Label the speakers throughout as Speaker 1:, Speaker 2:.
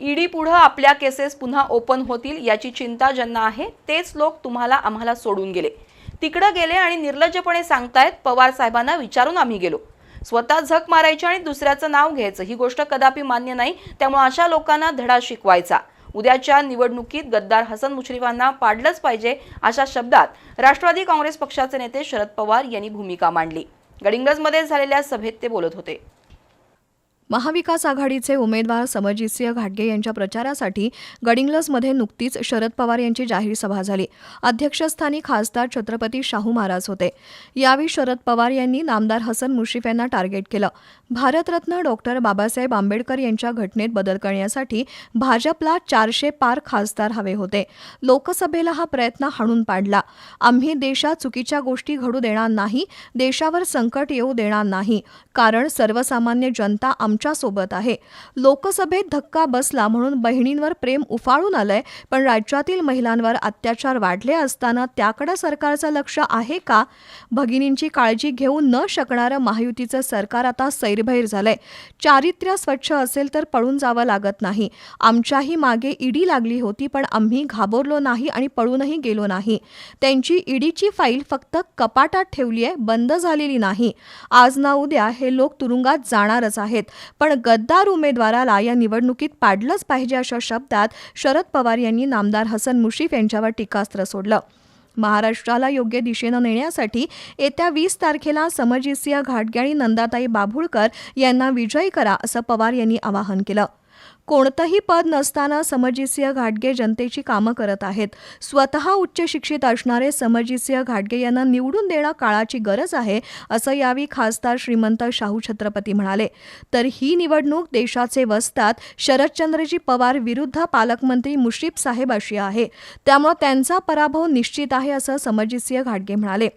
Speaker 1: ED पुढं आपल्या cases पुन्हा ओपन होतील याची चिंता ज्यांना आहे तेच लोक तुम्हाला आम्हाला सोडून गेले. तिकडं गेले आणि निर्लज्जपणे सांगतायत पवार साहेबांना विचारून आम्ही गेलो. स्वतः झक मारायची आणि दुसऱ्याचं नाव घ्यायचं ही गोष्ट कदापि मान्य नाही त्यामुळे अशा लोकांना धडा शिकवायचा. उद्याच्या निवडणुकीत गद्दार हसन मुश्रीफांना पाडलंच पाहिजे अशा शब्दात राष्ट्रवादी काँग्रेस पक्षाचे नेते शरद पवार यांनी भूमिका मांडली. गडिंगजमध्ये झालेल्या सभेत ते बोलत होते.
Speaker 2: महाविकास आघाडीचे उमेदवार समरजितसिंह घाटगे यांच्या प्रचारासाठी गडिंग्लजमध्ये नुकतीच शरद पवार यांची जाहीर सभा झाली. अध्यक्षस्थानी खासदार छत्रपती शाहू महाराज होते. यावेळी शरद पवार यांनी नामदार हसन मुश्रीफ यांना टार्गेट केलं. भारतरत्न डॉक्टर बाबासाहेब आंबेडकर यांच्या घटनेत बदल करण्यासाठी भाजपला चारशे पार खासदार हवे होते. लोकसभेला हा प्रयत्न हाणून पाडला. आम्ही देशात चुकीच्या गोष्टी घडू देणार नाही देशावर संकट येऊ देणार नाही. कारण सर्वसामान्य जनता आमच्यासोबत आहे. लोकसभेत धक्का बसला म्हणून बहिणींवर प्रेम उफाळून आलंय पण राज्यातील महिलांवर अत्याचार वाढले असताना त्याकडे सरकारचं लक्ष आहे का? भगिनींची काळजी घेऊ न शकणारं महायुतीचं सरकार आता सैरभैर झालंय. चारित्र्य स्वच्छ असेल तर पळून जावं लागत नाही. आमच्याही मागे ईडी लागली होती पण आम्ही घाबरलो नाही आणि पळूनही गेलो नाही. त्यांची ईडीची फाईल फक्त कपाटात ठेवली आहे बंद झालेली नाही. आज ना उद्या हे लोक तुरुंगात जाणारच आहेत. पण गद्दार उमेदवाराला या निवडणुकीत पाडलंच पाहिजे अशा शब्दात शरद पवार यांनी नामदार हसन मुशीफ यांच्यावर टीकास्त्र सोडलं. महाराष्ट्राला योग्य दिशेनं नेण्यासाठी येत्या वीस तारखेला समरजितसिंह घाटगे आणि नंदाताई बाभुळकर यांना विजयी करा असं पवार यांनी आवाहन केलं. कोणतंही पद नसताना समरजितसिंह घाटगे जनतेची कामं करत आहेत. स्वतः उच्च शिक्षित असणारे समरजितसिंह घाटगे यांना निवडून देणं काळाची गरज आहे असं यावेळी खासदार श्रीमंत शाहू छत्रपती म्हणाले. तर ही निवडणूक देशाचे वस्तात शरदचंद्रजी पवार विरुद्ध पालकमंत्री मुश्रीफ साहेब अशी आहे. त्यामुळे त्यांचा पराभव निश्चित आहे असं समरजितसिंह घाटगे म्हणाले.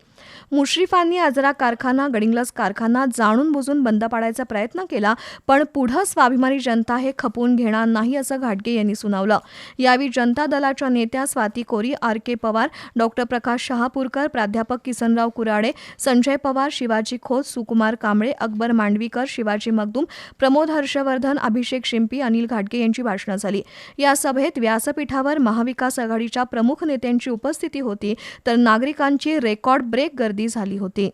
Speaker 2: मुश्रीफांनी आजरा कारखाना गडिंग्लस कारखाना जाणून बुजून बंद पाडायचा प्रयत्न केला पण पुढं स्वाभिमानी जनता हे खपून घेणार नाही असं घाटगे यांनी सुनावलं. यावेळी जनता दलाच्या नेत्या Swati Kori R K Pawar doctor Prakash Shahapurkar प्राध्यापक किसनराव कुराडे संजय पवार शिवाजी खोत सुकुमार कांबळे अकबर मांडवीकर शिवाजी मगदूम प्रमोद हर्षवर्धन अभिषेक शिंपी अनिल घाटगे यांची भाषणं झाली. या सभेत व्यासपीठावर महाविकास आघाडीच्या प्रमुख नेत्यांची उपस्थिती होती तर नागरिकांची रेकॉर्ड ब्रेक गर्दी झाली होती.